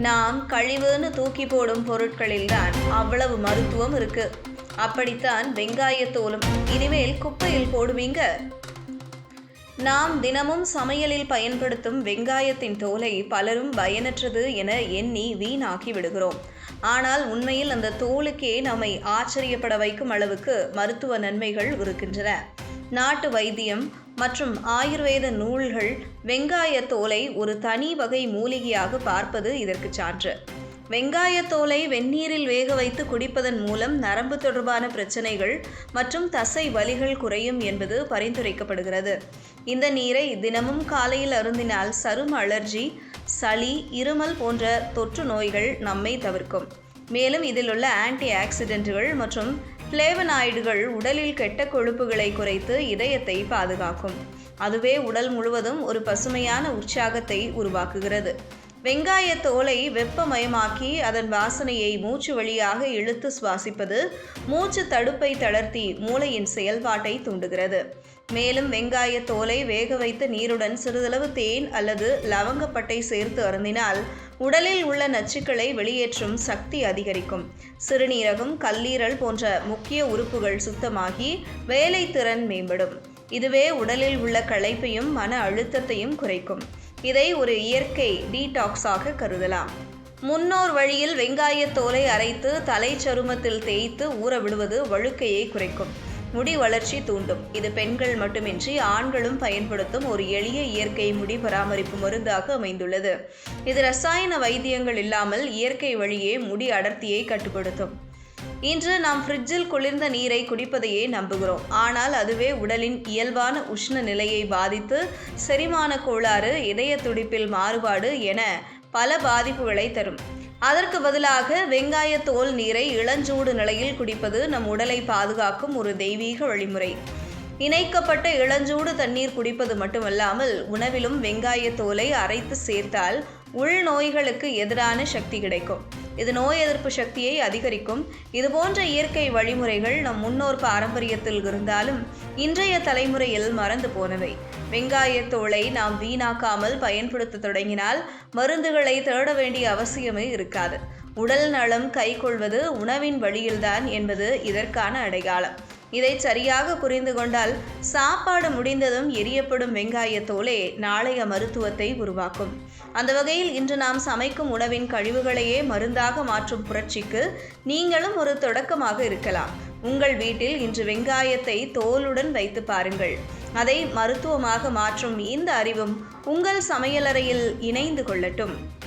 நாம் கழிவுன்னு தூக்கி போடும் பொருட்களில்தான் அவ்வளவு மருத்துவம் இருக்கு. அப்படித்தான் வெங்காயத்தோலும் இனிமேல் குப்பையில் போடுவீங்க. நாம் தினமும் சமையலில் பயன்படுத்தும் வெங்காயத்தின் தோலை பலரும் பயனற்றது என எண்ணி வீணாக்கி விடுகிறோம். ஆனால் உண்மையில் அந்த தோலுக்கே நம்மை ஆச்சரியப்பட வைக்கும் அளவுக்கு மருத்துவ நன்மைகள் இருக்கின்றன. நாட்டு வைத்தியம் மற்றும் ஆயுர்வேத நூல்கள் வெங்காயத்தோலை ஒரு தனி வகை மூலிகையாக பார்ப்பது இதற்கு சான்று. வெங்காயத்தோலை வெந்நீரில் வேக வைத்து குடிப்பதன் மூலம் நரம்பு தொடர்பான பிரச்சனைகள் மற்றும் தசை வலிகள் குறையும் என்பது பரிந்துரைக்கப்படுகிறது. இந்த நீரை தினமும் காலையில் அருந்தினால் சரும அலர்ஜி சளி இருமல் போன்ற தொற்று நோய்கள் நம்மை தவிர்க்கும். மேலும் இதில் உள்ள ஆன்டி ஆக்சிடென்ட்டுகள் மற்றும் பிளேவனாய்டுகள் உடலில் கெட்ட கொழுப்புகளை குறைத்து இதயத்தை பாதுகாக்கும். அதுவே உடல் முழுவதும் ஒரு பசுமையான உற்சாகத்தை உருவாக்குகிறது. வெங்காய தோலை வெப்பமயமாக்கி அதன் வாசனையை மூச்சு வழியாக இழுத்து சுவாசிப்பது மூச்சு தடுப்பை தளர்த்தி மூளையின் செயல்பாட்டை தூண்டுகிறது. மேலும் வெங்காய தோலை வேக வைத்த நீருடன் சிறிதளவு தேன் அல்லது லவங்கப்பட்டை சேர்த்து அருந்தினால் உடலில் உள்ள நச்சுக்களை வெளியேற்றும் சக்தி அதிகரிக்கும். சிறுநீரகம் கல்லீரல் போன்ற முக்கிய உறுப்புகள் சுத்தமாகி வேலை திறன் மேம்படும். இதுவே உடலில் உள்ள களைப்பையும் மன அழுத்தத்தையும் குறைக்கும். இதை ஒரு இயற்கை டீடாக்ஸாக கருதலாம். முன்னோர் வழியில் வெங்காயத் தோலை அரைத்து தலை சருமத்தில் தேய்த்து ஊற விடுவது வழுக்கையை குறைக்கும். முடி வளர்ச்சி தூண்டும். இது பெண்கள் மட்டுமின்றி ஆண்களும் பயன்படுத்தும் ஒரு எளிய இயற்கை முடி பராமரிப்பு மருந்தாக அமைந்துள்ளது. இது ரசாயன வைத்தியங்கள் இல்லாமல் இயற்கை வழியே முடி அடர்த்தியை கட்டுப்படுத்தும். இன்று நாம் ஃப்ரிட்ஜில் குளிர்ந்த நீரை குடிப்பதையே நம்புகிறோம். ஆனால் அதுவே உடலின் இயல்பான உஷ்ண நிலையை பாதித்து செரிமான கோளாறு இதய துடிப்பில் மாறுபாடு என பல பாதிப்புகளை தரும். அதற்கு பதிலாக வெங்காய தோல் நீரை இளஞ்சூடு நிலையில் குடிப்பது நம் உடலை பாதுகாக்கும் ஒரு தெய்வீக வழிமுறை. இணைக்கப்பட்ட இளஞ்சூடு தண்ணீர் குடிப்பது மட்டுமல்லாமல் உணவிலும் வெங்காய தோலை அரைத்து சேர்த்தால் உள்நோய்களுக்கு எதிரான சக்தி கிடைக்கும். இது நோய் எதிர்ப்பு சக்தியை அதிகரிக்கும். இதுபோன்ற இயற்கை வழிமுறைகள் நம் முன்னோர் பாரம்பரியத்தில் இருந்தாலும் இன்றைய தலைமுறையில் மறந்து போனவை. வெங்காயத்தோலை நாம் வீணாக்காமல் பயன்படுத்த தொடங்கினால் மருந்துகளை தேட வேண்டிய அவசியமே இருக்காது. உடல் நலம் கைக்கொள்வது உணவின் வழியில்தான் என்பது இதற்கான அடையாளம். இதை சரியாக புரிந்து கொண்டால் சாப்பாடு முடிந்ததும் எரியப்படும் வெங்காயத்தோலே நாளைய மருத்துவத்தை உருவாக்கும். அந்த வகையில் இன்று நாம் சமைக்கும் உணவின் கழிவுகளையே மருந்தாக மாற்றும் புரட்சிக்கு நீங்களும் ஒரு தொடக்கமாக இருக்கலாம். உங்கள் வீட்டில் இன்று வெங்காயத்தை தோலுடன் வைத்து பாருங்கள். அதை மருத்துவமாக மாற்றும் இந்த அறிவும் உங்கள் சமையலறையில் இணைந்து கொள்ளட்டும்.